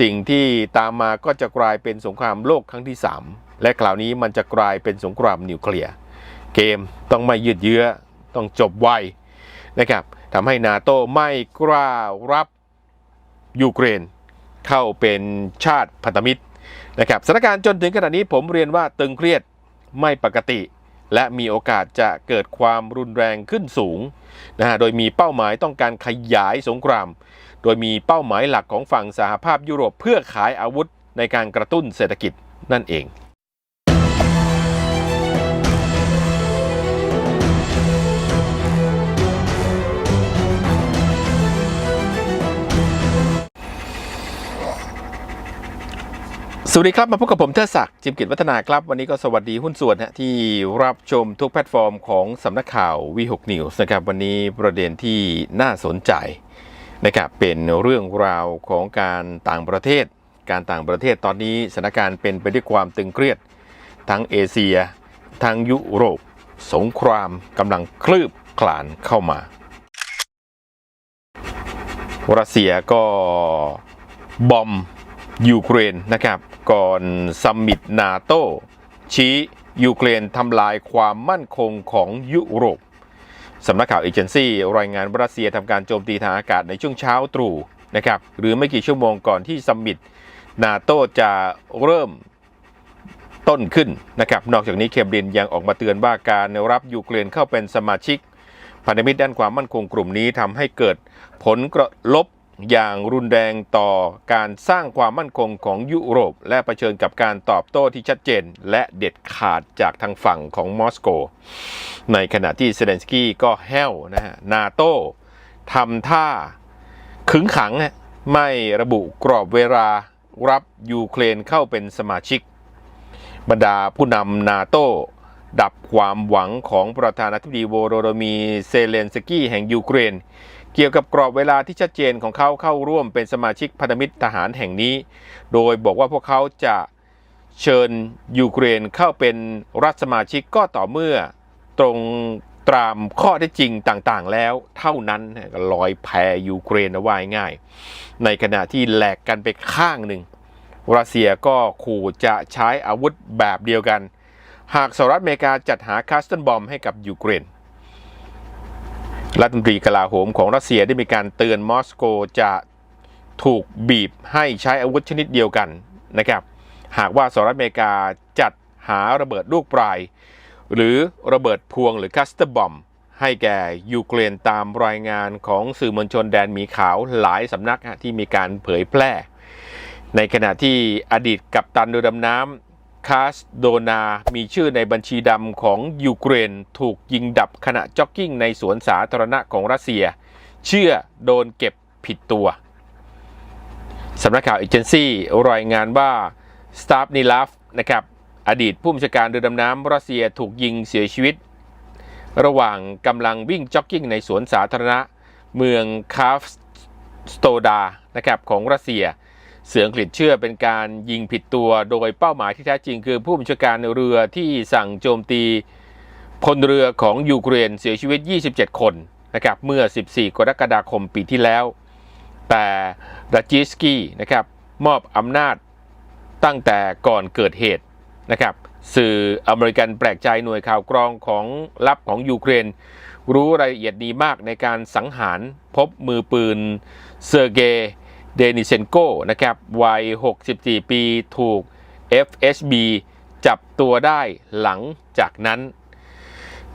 สิ่งที่ตามมาก็จะกลายเป็นสงครามโลกครั้งที่ 3 และคราวนี้มันจะกลายเป็นสงครามนิวเคลียร์เกมต้องไม่ยืดเยื้อต้องจบไวนะครับทำให้นาโต้ไม่กล้ารับยูเครน เข้าเป็นชาติพันธมิตรนะครับสถานการณ์จนถึงขณะนี้ผมเรียนว่าตึงเครียดไม่ปกติ และมีโอกาสจะเกิดความรุนแรงขึ้นสูงนะฮะโดยมีเป้าหมายต้องการขยายสงคราม ดยมีเป้าหมายหลักของฝั่งสหภาพยุโรปเพื่อขายอาวุธในการกระตุ้นเศรษฐกิจนั่นเองสวัสดีครับ มาพบกับผมเทดศักดิ์จิมกิจวัฒนาครับ วันนี้ก็สวัสดีหุ้นส่วนฮะที่รับชมทุกแพลตฟอร์มของสำนักข่าววีหกนิวส์นะครับ วันนี้ประเด็นที่น่าสนใจ นะครับเป็นเรื่องราวของการต่างประเทศ การต่างประเทศตอนนี้สถานการณ์เป็นไปด้วยความตึงเครียด ทั้งเอเชีย ทั้งยุโรป สงครามกำลังคลืบคลานเข้ามารัสเซียก็บอมยูเครนนะครับก่อนซัมมิตนาโตชี้ยูเครนทำลายความมั่นคงของยุโรป สำนักข่าวเอเจนซี่รายงานว่ารัสเซียทำการโจมตีทางอากาศในช่วงเช้าตรู่นะครับหรือไม่กี่ชั่วโมงก่อนที่สมมมิตนาโตจะเริ่มต้นขึ้นนะครับนอกจากนี้เคมรินยังออกมาเตือนว่าการรับยูเครนเข้าเป็นสมาชิกพันธมิตรด้านความมั่นคงกลุ่มนี้ทำให้เกิดผลกระลบ อย่างรุนแรงต่อการสร้างความมั่นคงของยุโรป และะเผชิญกับการตอบโต้ที่ชัดเจน และเด็ดขาดจากทางฝั่งของมอสโก ในขณะที่เซเลนสกี้ก็แห้วนะฮะนาโต้ทำท่าขึงขังไม่ระบุกรอบเวลารับยูเครนเข้าเป็นสมาชิก บรรดาผู้นำนาโต้ดับความหวังของประธานาธิบดีโวโรโดมีเซเลนสกี้แห่งยูเครน เกี่ยวกับกรอบเวลาที่ชัดเจนของเขาเข้าร่วมเป็นสมาชิกพันธมิตรทหารแห่งนี้ โดยบอกว่าพวกเขาจะเชิญยูเครนเข้าเป็นรัฐสมาชิกก็ต่อเมื่อตรงตามข้อเท็จจริงต่างๆ แล้วเท่านั้นลอยแพยูเครนเอาไว้ง่าย ในขณะที่แหลกกันไปข้างหนึ่งรัสเซียก็ขู่จะใช้อาวุธแบบเดียวกัน หากสหรัฐอเมริกาจัดหาคัสตันบอมให้กับยูเครน รัฐมนตรีกลาโหมของรัสเซียได้มีการเตือนมอสโกจะถูกบีบให้ใช้อาวุธชนิดเดียวกันนะครับ หากว่าสหรัฐอเมริกาจัดหาระเบิดลูกปลาย หรือระเบิดพวงหรือคัสเตอร์บอมให้แก่ยูเครนตามรายงานของสื่อมวลชนแดนหมีขาวหลายสำนักที่มีการเผยแพร่ ในขณะที่อดีตกัปตันเรือดำน้ำ คาสโดนา มีชื่อในบัญชีดำของยูเครน ถูกยิงดับขณะจ็อกกิ้งในสวนสาธารณะของรัสเซีย เชื่อโดนเก็บผิดตัวสำนักข่าวเอเจนซี่รายงานว่าสตาฟนิลาฟนะครับอดีตผู้บัญชาการเรือดำน้ำรัสเซียถูกยิงเสียชีวิต ระหว่างกำลังวิ่งจ็อกกิ้งในสวนสาธารณะ เมืองคาฟสโตดานะครับของรัสเซีย เสืออังกฤษเชื่อเป็นการยิงผิดตัวโดยเป้าหมายที่แท้จริงคือผู้บัญชาการเรือที่สั่งโจมตีพลเรือของยูเครนเสียชีวิต 27 คนนะครับเมื่อ 14 กรกฎาคมปีที่แล้ว แต่รัจิสกี้นะครับมอบอำนาจตั้งแต่ก่อนเกิดเหตุนะครับสื่ออเมริกันแปลกใจหน่วยข่าวกรองของลับของยูเครน รู้รายละเอียดดีมากในการสังหารพบมือปืนเซอร์เกย์ เดนิเซนโกนะครับวัย 64 ปีถูก FSB จับตัวได้หลังจากนั้น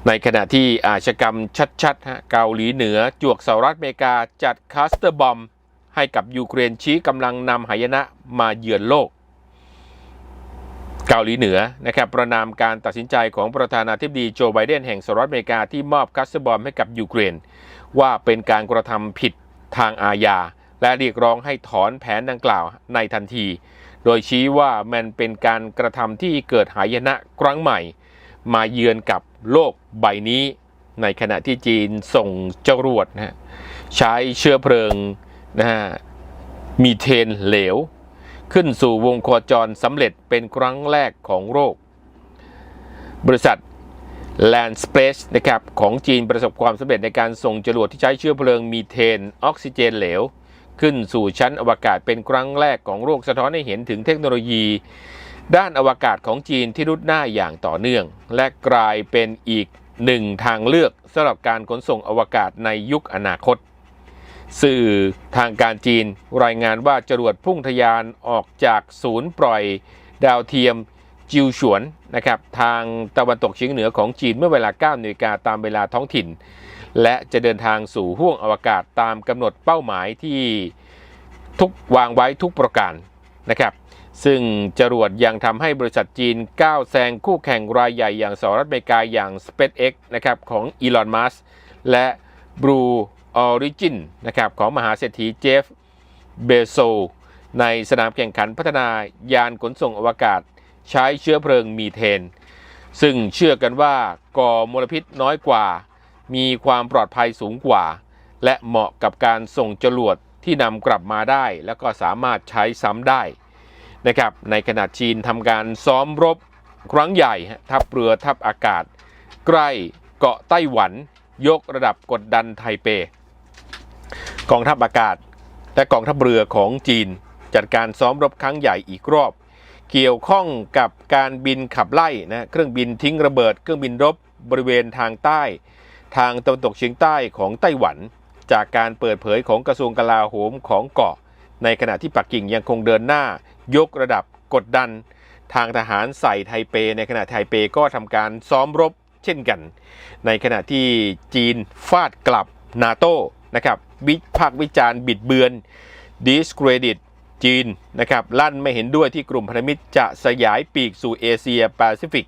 ในขณะที่อาชกรรมชัดๆฮะเกาหลีเหนือจวกสหรัฐอเมริกาจัดคาสเตอร์บอมให้กับยูเครนชี้กำลังนำหายนะมาเยือนโลก เกาหลีเหนือนะครับประนามการตัดสินใจของประธานาธิบดีโจไบเดนแห่งสหรัฐอเมริกาที่มอบคัสเตอร์บอมให้กับยูเครน ว่าเป็นการกระทำผิดทางอาญา และเรียกร้องให้ถอนแผนดังกล่าวในทันที โดยชี้ว่ามันเป็นการกระทำที่เกิดหายนะครั้งใหม่ มาเยือนกับโลกใบนี้ ในขณะที่จีนส่งจรวดนะฮะใช้เชื้อเพลิงนะฮะมีเทนเหลว ขึ้นสู่วงโคจรสำเร็จเป็นครั้งแรกของโลก บริษัท Land Space นะครับของจีนประสบความสำเร็จในการส่งจรวดที่ใช้เชื้อเพลิงมีเทนออกซิเจนเหลว ขึ้นสู่ชั้นอวกาศเป็นครั้งแรกของโลกสะท้อนให้เห็นถึงเทคโนโลยี ด้านอวกาศของจีนที่รุดหน้าอย่างต่อเนื่อง และกลายเป็นอีกหนึ่งทางเลือกสำหรับการขนส่งอวกาศในยุคอนาคต สื่อทางการจีนรายงานว่าจรวดพุ่งทะยานออกจากศูนย์ปล่อยดาวเทียมจิวฉวนนะครับทางตะวันตกเฉียงเหนือของจีนเมื่อเวลา9นาฬิกาตามเวลาท้องถิ่น และจะเดินทางสู่ห้วงอวกาศตามกำหนดเป้าหมายที่ทุกวางไว้ทุกประการนะครับซึ่งจรวดยังทำให้บริษัทจีนก้าวแซงคู่แข่งรายใหญ่อย่างสหรัฐอเมริกาอย่าง SpaceX นะครับของอีลอนมัสและ Blue Origin นะครับของมหาเศรษฐีเจฟเบโซในสนามแข่งขันพัฒนายานขนส่งอวกาศ ใช้เชื้อเพลิงมีเทน ซึ่งเชื่อกันว่าก่อมลพิษน้อยกว่า มีความปลอดภัยสูงกว่า และเหมาะกับการส่งจรวดที่นำกลับมาได้ แล้วก็สามารถใช้ซ้ำได้นะครับในขณะจีนทำการซ้อมรบครั้งใหญ่ทัพเรือทัพอากาศ ใกล้เกาะไต้หวัน ยกระดับกดดันไทเป กองทัพอากาศ และกองทัพเรือของจีน จัดการซ้อมรบครั้งใหญ่อีกรอบ เกี่ยวข้องกับการบินขับไล่นะเครื่องบินทิ้งระเบิด เครื่องบินรบบริเวณทางใต้ ทางตะวันตกเฉียงใต้ของไต้หวัน จากการเปิดเผยของกระทรวงกลาโหมของเกาะ ในขณะที่ปักกิ่งยังคงเดินหน้ายกระดับกดดัน ทางทหารใส่ไทเป ในขณะไทเปก็ทำการซ้อมรบเช่นกัน ในขณะที่จีนฟาดกลับนาโต้นะครับวิพากษ์วิจารณ์บิดเบือน discredit จีนนะครับลั่นไม่เห็นด้วยที่กลุ่มพันธมิตรจะสยายปีกสู่เอเชียแปซิฟิก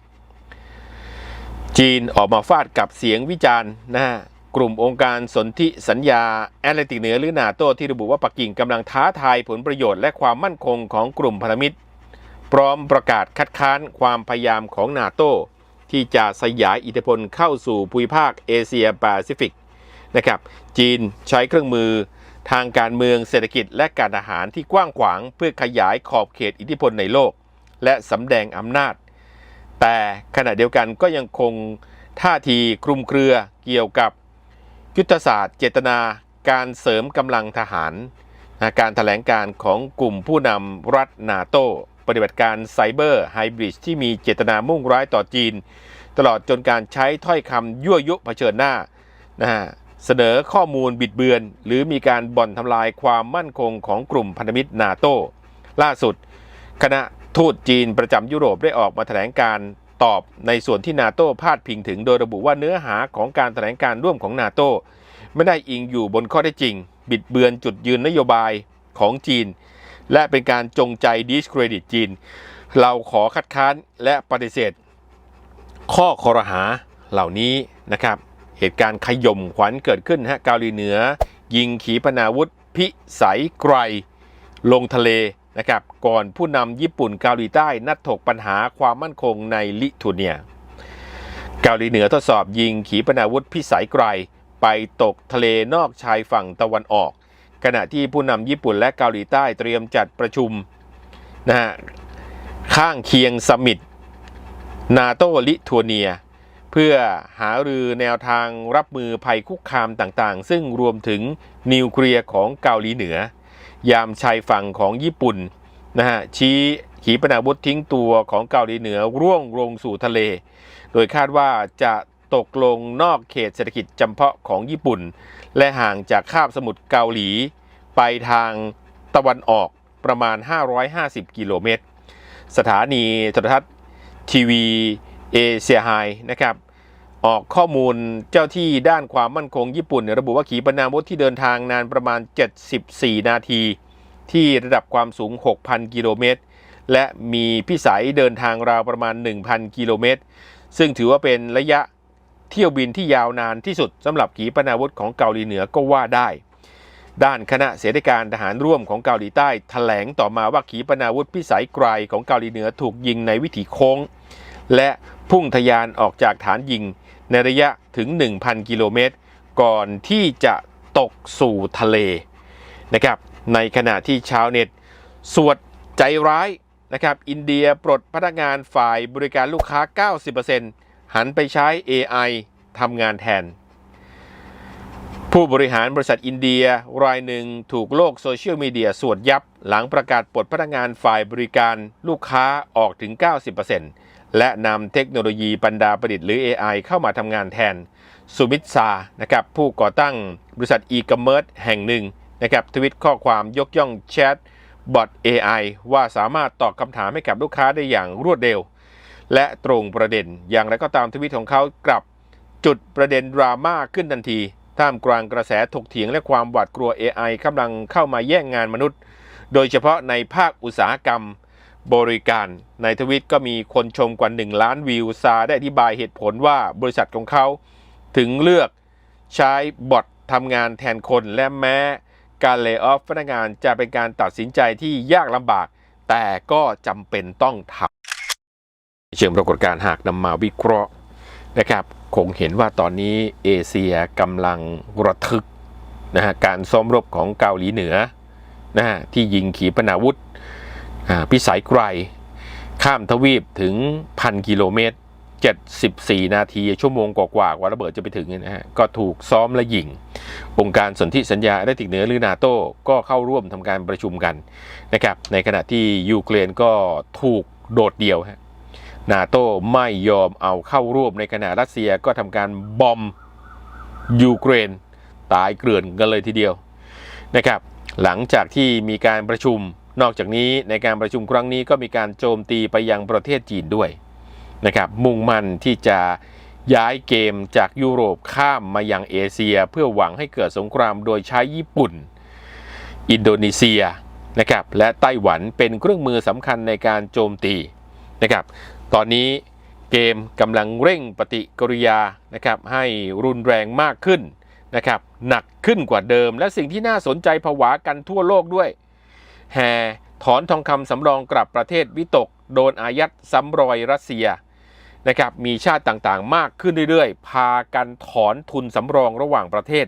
จีนออกมาฟาดกับเสียงวิจารณ์นะฮะกลุ่มองค์การสนธิสัญญาแอตแลนติกเหนือหรือนาโตที่ระบุว่าปักกิ่งกำลังท้าทายผลประโยชน์และความมั่นคงของกลุ่มพันธมิตร พร้อมประกาศคัดค้านความพยายามของนาโตที่จะสยายอิทธิพลเข้าสู่ภูมิภาคเอเชียแปซิฟิกนะครับจีนใช้เครื่องมือทางการเมืองเศรษฐกิจและการทหารที่กว้างขวางเพื่อขยายขอบเขตอิทธิพลในโลก และสำแดงอำนาจ แต่ขณะเดียวกันก็ยังคงท่าทีคลุมเครือเกี่ยวกับยุทธศาสตร์เจตนาการเสริมกำลังทหารนะการถแถลงการของกลุ่มผู้นำรัฐนาโต ปฏิบัติการไซเบอร์ไฮบริดที่มีเจตนามุ่งร้ายต่อจีน ตลอดจนการใช้ถ้อยคำยั่วยุเผชิญหน้านะฮะเสนอข้อมูลบิดเบือน หรือมีการบ่อนทำลายความมั่นคงของกลุ่มพันธมิตรนาโต ล่าสุด คณะ ทูตจีนประจำยุโรปได้ออกมาแถลงการตอบในส่วนที่นาโต้พาดพิงถึงโดยระบุว่าเนื้อหาของการแถลงการร่วมของนาโต้ไม่ได้อิงอยู่บนข้อเท็จจริง บิดเบือนจุดยืนนโยบายของจีน และเป็นการจงใจดิสเครดิตจีน เราขอคัดค้านและปฏิเสธ ข้อคอรหาเหล่านี้นะครับ เหตุการณ์ขย่มขวัญเกิดขึ้นฮะเกาหลีเหนือ ยิงขีปนาวุธ พิสัยไกรลงทะเล นะครับก่อนผู้นำญี่ปุ่นเกาหลีใต้นัดถกปัญหาความมั่นคงในลิทัวเนีย เกาหลีเหนือทดสอบยิงขีปนาวุธพิสัยไกรไปตกทะเลนอกชายฝั่งตะวันออก ขณะที่ผู้นำญี่ปุ่นและเกาหลีใต้เตรียมจัดประชุมนะฮะข้างเคียงสมิตนาโตลิทัวเนีย เพื่อหารือแนวทางรับมือภัยคุกคามต่างๆ ซึ่งรวมถึงนิวเคลียร์ของเกาหลีเหนือ ยามชายฝั่งของญี่ปุ่นนะฮะชี้ขีปนาวุธทิ้งตัวของเกาหลีเหนือร่วงลงสู่ทะเล โดยคาดว่าจะตกลงนอกเขตเศรษฐกิจจำเพาะของญี่ปุ่น และห่างจากคาบสมุทรเกาหลี ไปทางตะวันออกประมาณ 550 กิโลเมตร สถานีโทรทัศน์ทีวีเอเชียไฮนะครับ ออกข้อมูลเจ้าที่ด้านความมั่นคงญี่ปุ่น ระบุว่าขีปนาวุธที่เดินทางนานประมาณ 74 นาที ที่ระดับความสูง 6,000 กิโลเมตร และมีพิสัยเดินทางราวประมาณ 1,000 กิโลเมตร ซึ่งถือว่าเป็นระยะเที่ยวบินที่ยาวนานที่สุดสำหรับขีปนาวุธของเกาหลีเหนือก็ว่าได้ ด้านคณะเสนาธิการทหารร่วมของเกาหลีใต้แถลงต่อมาว่าขีปนาวุธพิสัยไกลของเกาหลีเหนือถูกยิงในวิถีโค้ง และ พุ่งทะยานออกจากฐานยิงในระยะถึง 1,000 กิโลเมตร ก่อนที่จะตกสู่ทะเลนะครับ ในขณะที่ชาวเน็ต สวดใจร้ายนะครับ อินเดียปลดพนักงานฝ่ายบริการลูกค้า 90%หันไปใช้ AI ทำงานแทน ผู้บริหารบริษัทอินเดียรายหนึ่งถูกโลกโซเชียลมีเดียสวดยับหลังประกาศปลดพนักงานฝ่ายบริการลูกค้าออกถึง 90% และนำเทคโนโลยีบรรดาประดิษฐ์หรือ AI เข้ามาทำงานแทนสุมิตซานะครับผู้ก่อตั้งบริษัทอีคอมเมิร์ซแห่งหนึ่งนะครับทวิตข้อความยกย่องแชทบอท AI ว่าสามารถตอบคำถามให้กับลูกค้าได้อย่างรวดเร็ว และตรงประเด็นอย่างไรก็ตามทวิตของเขากลับจุดประเด็นดราม่าขึ้นทันที ท่ามกลางกระแสถกเถียงและความหวาดกลัว AI กำลังเข้ามาแย่งงานมนุษย์ โดยเฉพาะในภาคอุตสาหกรรม บริการ ในทวิตก็มีคนชมกว่า 1 ล้านวิวซาได้อธิบายเหตุผลว่าบริษัทของเขา ถึงเลือกใช้บอททำงานแทนคนและแม้การเลิกออฟพนักงานจะเป็นการตัดสินใจที่ยากลำบาก แต่ก็จำเป็นต้องทำเชิงปรากฏการณ์หากนำมาวิเคราะห์นะครับคงเห็นว่าตอนนี้เอเชียกำลังระทึกนะฮะการซ้อมรบของเกาหลีเหนือนะฮะที่ยิงขีปนาวุธ พิสัยไกล ข้ามทวีปถึงพันกิโลเมตร 74 นาที ชั่วโมงกว่าๆกว่าระเบิดจะไปถึงนะฮะก็ถูกซ้อมและยิง องค์การสนธิสัญญาแอตแลนติกเหนือหรือนาโต้ก็เข้าร่วมทำการประชุมกันนะครับในขณะที่ยูเครนก็ถูกโดดเดี่ยวฮะนาโต้ไม่ยอมเอาเข้าร่วมในขณะรัสเซียก็ทำการบอมยูเครน ตายเกลื่อนกันเลยทีเดียวนะครับหลังจากที่มีการประชุม นอกจากนี้ในการประชุมครั้งนี้ก็มีการโจมตีไปยังประเทศจีนด้วยนะครับมุ่งมั่นที่จะย้ายเกมจากยุโรปข้ามมายังเอเชีย เพื่อหวังให้เกิดสงครามโดยใช้ญี่ปุ่น อินโดนีเซียนะครับและไต้หวันเป็นเครื่องมือสำคัญในการโจมตีนะครับตอนนี้เกมกำลังเร่งปฏิกิริยานะครับให้รุนแรงมากขึ้นนะครับหนักขึ้นกว่าเดิม และสิ่งที่น่าสนใจผวากันทั่วโลกด้วย แห่ถอนทองคำสำรองกลับประเทศวิตก โดนอายัดซ้ำรอยรัสเซียนะครับมีชาติต่างๆ มากขึ้นเรื่อยๆ พากันถอนทุนสำรองระหว่างประเทศ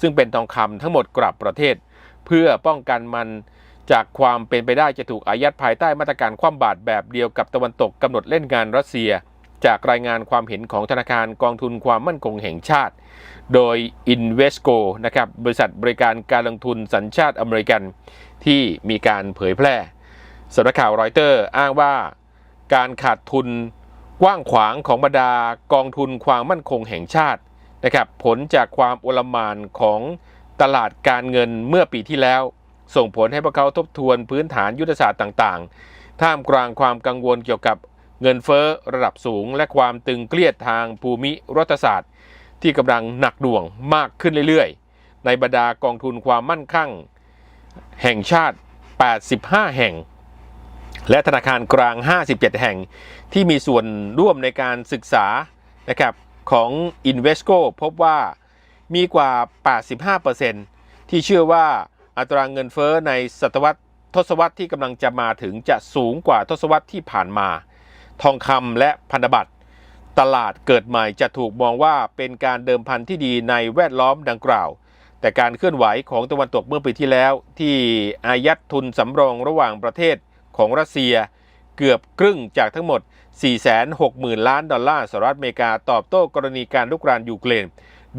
ซึ่งเป็นทองคำทั้งหมดกลับประเทศ เพื่อป้องกันมันจากความเป็นไปได้จะถูกอายัดภายใต้มาตรการคว่ำบาตรแบบเดียวกับตะวันตกกำหนดเล่นงานรัสเซีย จากรายงานความเห็นของธนาคารกองทุนความมั่นคงแห่งชาติ โดย Invesco นะครับบริษัทบริการการลงทุนสัญชาติอเมริกัน ที่มีการเผยแพร่สำนักข่าวรอยเตอร์อ้างว่าการขาดทุนกว้างขวางของบรรดากองทุนความมั่นคงแห่งชาตินะครับผลจากความโอลมานของตลาดการเงินเมื่อปีที่แล้ว ส่งผลให้พวกเขาทบทวนพื้นฐานยุทธศาสตร์ต่างๆ ท่ามกลางความกังวลเกี่ยวกับเงินเฟ้อระดับสูง และความตึงเครียดทางภูมิรัฐศาสตร์ ที่กำลังหนักหน่วงมากขึ้นเรื่อยๆ ในบรรดากองทุนความมั่นคง แห่งชาติ 85 แห่ง และธนาคารกลาง 57 แห่งที่มีส่วนร่วมในการศึกษานะครับของ Invesco พบว่ามีกว่า 85%ที่เชื่อว่าอัตราเงินเฟ้อในศตวรรษทศวรรษที่กำลังจะมาถึงจะสูงกว่าทศวรรษที่ผ่านมา ทองคำและพันธบัตร ตลาดเกิดใหม่จะถูกมองว่าเป็นการเดิมพันที่ดีในแวดล้อมดังกล่าว แต่การเคลื่อนไหวของตะวันตกเมื่อปีที่แล้ว ที่อายัดทุนสำรองระหว่างประเทศของรัสเซีย เกือบครึ่งจากทั้งหมด 460,000 ล้านดอลลาร์สหรัฐอเมริกาตอบโต้กรณีการลุกรานยูเครน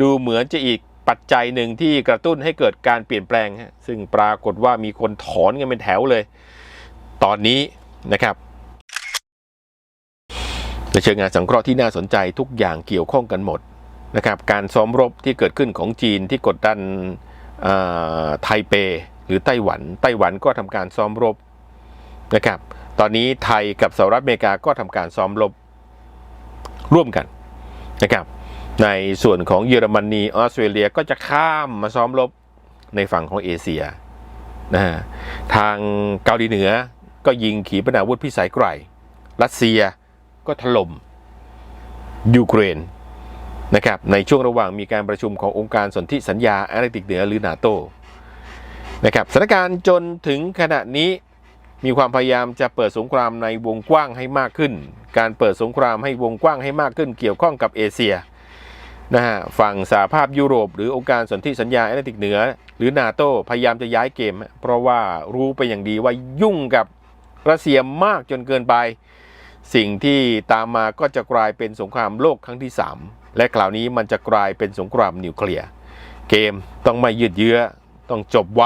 ดูเหมือนจะอีกปัจจัยหนึ่งที่กระตุ้นให้เกิดการเปลี่ยนแปลง ซึ่งปรากฏว่ามีคนถอนกันเป็นแถวเลย ตอนนี้นะครับในเชิงงานสังเคราะห์ที่น่าสนใจทุกอย่างเกี่ยวข้องกันหมด นะครับการซ้อมรบที่เกิดขึ้นของจีนที่กดดันไทเป หรือไต้หวัน ไต้หวันก็ทำการซ้อมรบนะครับตอนนี้ไทยกับสหรัฐอเมริกาก็ทำการซ้อมรบร่วมกันนะครับในส่วนของเยอรมนีออสเตรเลียก็จะข้ามมาซ้อมรบในฝั่งของเอเชียนะฮะทางเกาหลีเหนือก็ยิงขีปนาวุธพิสัยไกลรัสเซียก็ถล่มยูเครน นะครับในช่วงระหว่างมีการประชุมขององค์การสนธิสัญญาแอตแลนติกเหนือหรือนาโตนะครับสถานการณ์จนถึงขณะนี้มีความพยายามจะเปิดสงครามในวงกว้างให้มากขึ้น การเปิดสงครามให้วงกว้างให้มากขึ้น เกี่ยวข้องกับเอเชียนะฮะฝั่งสหภาพยุโรป หรือองค์การสนธิสัญญาแอตแลนติกเหนือ หรือนาโตพยายามจะย้ายเกม เพราะว่ารู้ไปอย่างดีว่ายุ่งกับรัสเซียมากจนเกินไป สิ่งที่ตามมาก็จะกลายเป็นสงครามโลกครั้งที่ 3 และคราวนี้มันจะกลายเป็นสงครามนิวเคลียร์ เกมต้องไม่ยืดเยื้อ ต้องจบไว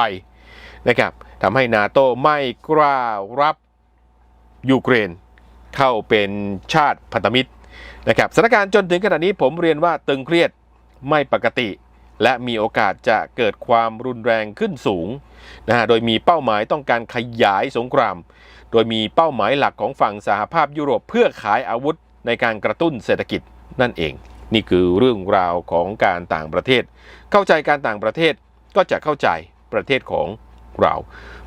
นะครับทำให้นาโตไม่กล้ารับยูเครน เข้าเป็นชาติพันธมิตรนะครับสถานการณ์จนถึงขณะนี้ผมเรียนว่าตึงเครียดไม่ปกติ และมีโอกาสจะเกิดความรุนแรงขึ้นสูงนะฮะโดยมีเป้าหมายต้องการขยายสงคราม โดยมีเป้าหมายหลักของฝั่งสหภาพยุโรปเพื่อขายอาวุธในการกระตุ้นเศรษฐกิจนั่นเอง นี่คือเรื่องราวของการต่างประเทศ เข้าใจการต่างประเทศก็จะเข้าใจประเทศของเรา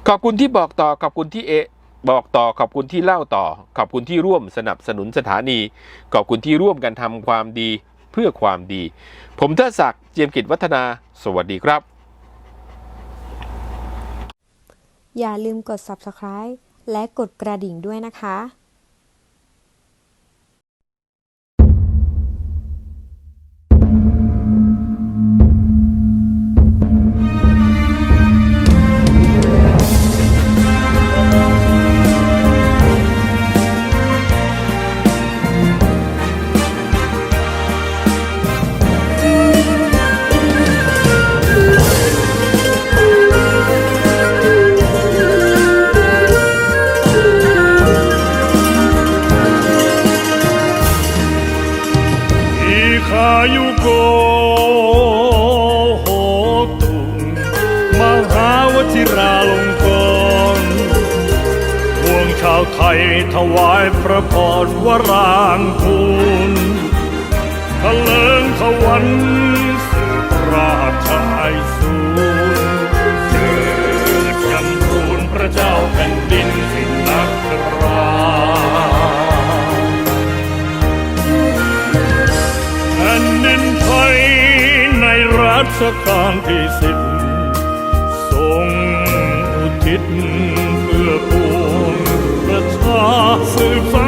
ขอบคุณที่บอกต่อขอบคุณที่เอบอกต่อขอบคุณที่เล่าต่อ ขอบคุณที่ร่วมสนับสนุนสถานี ขอบคุณที่ร่วมกันทำความดีเพื่อความดี ผมเทดศักดิ์เจียมกิจวัฒนา สวัสดีครับ อย่าลืมกด subscribe และกดกระดิ่งด้วยนะคะ คูณทะเลิงทวันสืบราชไอสูรเจิดจำรูนพระเจ้าแผ่นดินสินนักราแผ่นดินไทยในรัชกาลที่สิบทรงอุทิศเพื่อปวงประชาสืบสาน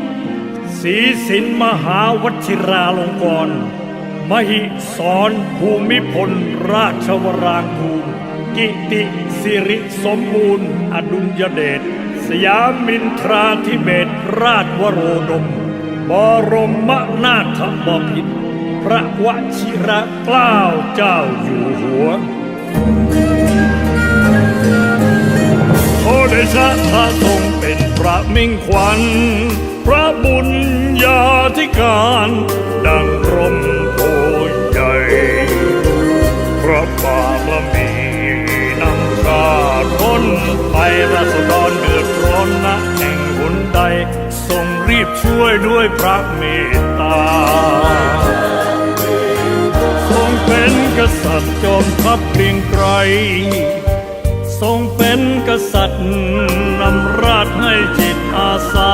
ศีสินมหาวชิราลงกรณ์มหิสรภูมิพล ราชวรางคูลกิติสิริสมบูรณ์ อดุลยเดชสยามินทราธิเบศราชวโรดม บรมนาถบพิตรพระวชิระเกล้าเจ้าอยู่หัวโอเดชะพระทรงเป็นพระมิ่งขวัญ พระบุญาธิการดังร่มโพใหญ่พระบารมีนำชาต้นไปราษฎรเดือดร้อนนะแห่งหนใดทรงรีบช่วยด้วยพระเมตตาทรงเป็นกษัตริย์จอมทัพเกรียงไกรทรงเป็นกษัตริย์นำราชให้จิตอาสา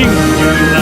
ขอ